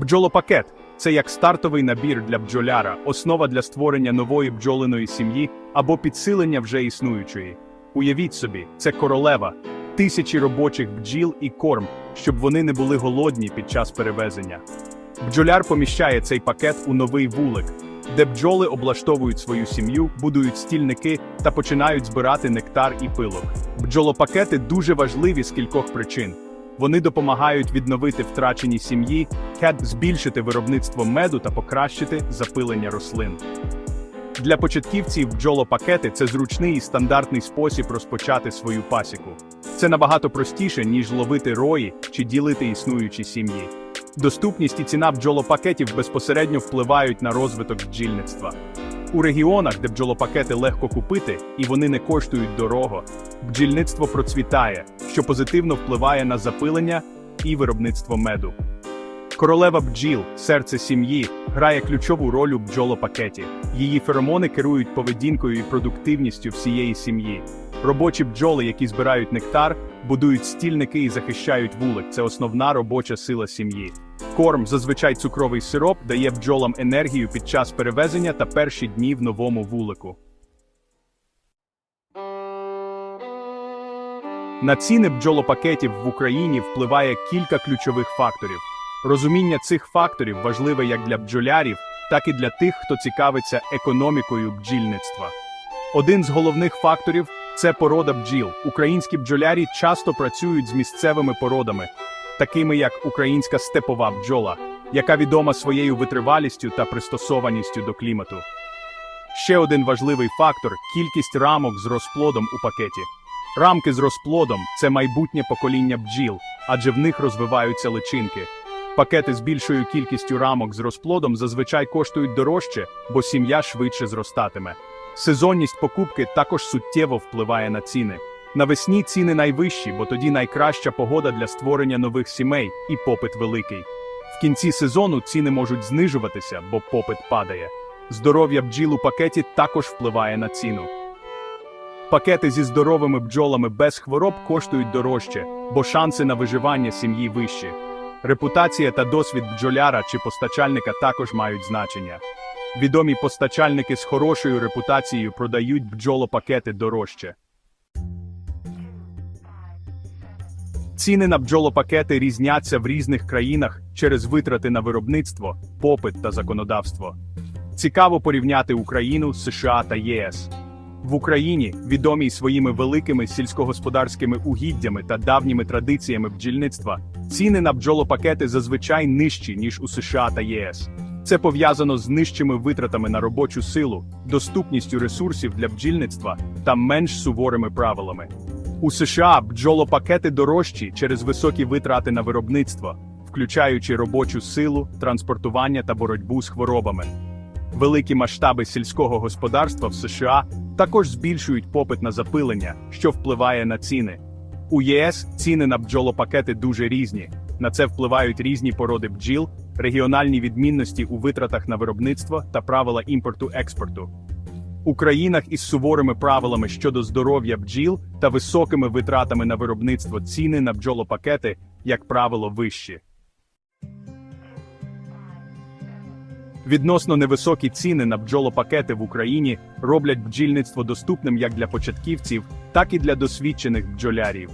Бджолопакет це як стартовий набір для бджоляра, основа для створення нової бджолиної сім'ї або підсилення вже існуючої. Уявіть собі, це королева, тисячі робочих бджіл і корм, щоб вони не були голодні під час перевезення. Бджоляр поміщає цей пакет у новий вулик, де бджоли облаштовують свою сім'ю, будують стільники та починають збирати нектар і пилок. Бджолопакети дуже важливі з кількох причин. Вони допомагають відновити втрачені сім'ї, збільшити виробництво меду та покращити запилення рослин. Для початківців бджолопакети це зручний і стандартний спосіб розпочати свою пасіку. Це набагато простіше, ніж ловити рої чи ділити існуючі сім'ї. Доступність і ціна бджолопакетів безпосередньо впливають на розвиток бджільництва. У регіонах, де бджолопакети легко купити і вони не коштують дорого, бджільництво процвітає, що позитивно впливає на запилення і виробництво меду. Королева бджіл, серце сім'ї, грає ключову роль у бджолопакеті. Її феромони керують поведінкою і продуктивністю всієї сім'ї. Робочі бджоли, які збирають нектар, будують стільники і захищають вулик. Це основна робоча сила сім'ї. Корм, зазвичай цукровий сироп, дає бджолам енергію під час перевезення та перші дні в новому вулику. На ціни бджолопакетів в Україні впливає кілька ключових факторів. Розуміння цих факторів важливе як для бджолярів, так і для тих, хто цікавиться економікою бджільництва. Один з головних факторів це порода бджіл. Українські бджолярі часто працюють з місцевими породами, такими як українська степова бджола, яка відома своєю витривалістю та пристосованістю до клімату. Ще один важливий фактор кількість рамок з розплодом у пакеті. Рамки з розплодом це майбутнє покоління бджіл, адже в них розвиваються личинки. Пакети з більшою кількістю рамок з розплодом зазвичай коштують дорожче, бо сім'я швидше зростатиме. Сезонність покупки також суттєво впливає на ціни. Навесні ціни найвищі, бо тоді найкраща погода для створення нових сімей і попит великий. В кінці сезону ціни можуть знижуватися, бо попит падає. Здоров'я бджіл у пакеті також впливає на ціну. Пакети зі здоровими бджолами без хвороб коштують дорожче, бо шанси на виживання сім'ї вищі. Репутація та досвід бджоляра чи постачальника також мають значення. Відомі постачальники з хорошою репутацією продають бджолопакети дорожче. Ціни на бджолопакети різняться в різних країнах через витрати на виробництво, попит та законодавство. Цікаво порівняти Україну, США та ЄС. В Україні, відомій своїми великими сільськогосподарськими угіддями та давніми традиціями бджільництва, ціни на бджолопакети зазвичай нижчі, ніж у США та ЄС. Це пов'язано з нижчими витратами на робочу силу, доступністю ресурсів для бджільництва та менш суворими правилами. У США бджолопакети дорожчі через високі витрати на виробництво, включаючи робочу силу, транспортування та боротьбу з хворобами. Великі масштаби сільського господарства в США також збільшують попит на запилення, що впливає на ціни. У ЄС ціни на бджолопакети дуже різні. На це впливають різні породи бджіл, регіональні відмінності у витратах на виробництво та правила імпорту-експорту. У країнах із суворими правилами щодо здоров'я бджіл та високими витратами на виробництво ціни на бджолопакети, як правило, вищі. Відносно невисокі ціни на бджолопакети в Україні роблять бджільництво доступним як для початківців, так і для досвідчених бджолярів.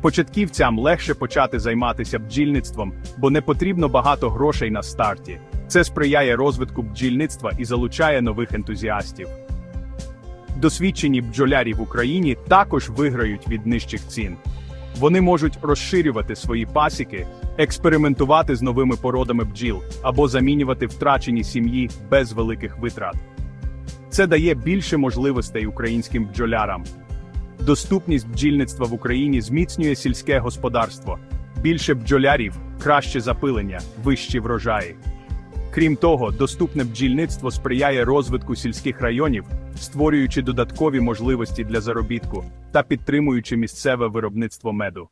Початківцям легше почати займатися бджільництвом, бо не потрібно багато грошей на старті. Це сприяє розвитку бджільництва і залучає нових ентузіастів. Досвідчені бджолярі в Україні також виграють від нижчих цін. Вони можуть розширювати свої пасіки, експериментувати з новими породами бджіл або замінювати втрачені сім'ї без великих витрат. Це дає більше можливостей українським бджолярам. Доступність бджільництва в Україні зміцнює сільське господарство, більше бджолярів, краще запилення, вищі врожаї. Крім того, доступне бджільництво сприяє розвитку сільських районів, створюючи додаткові можливості для заробітку та підтримуючи місцеве виробництво меду.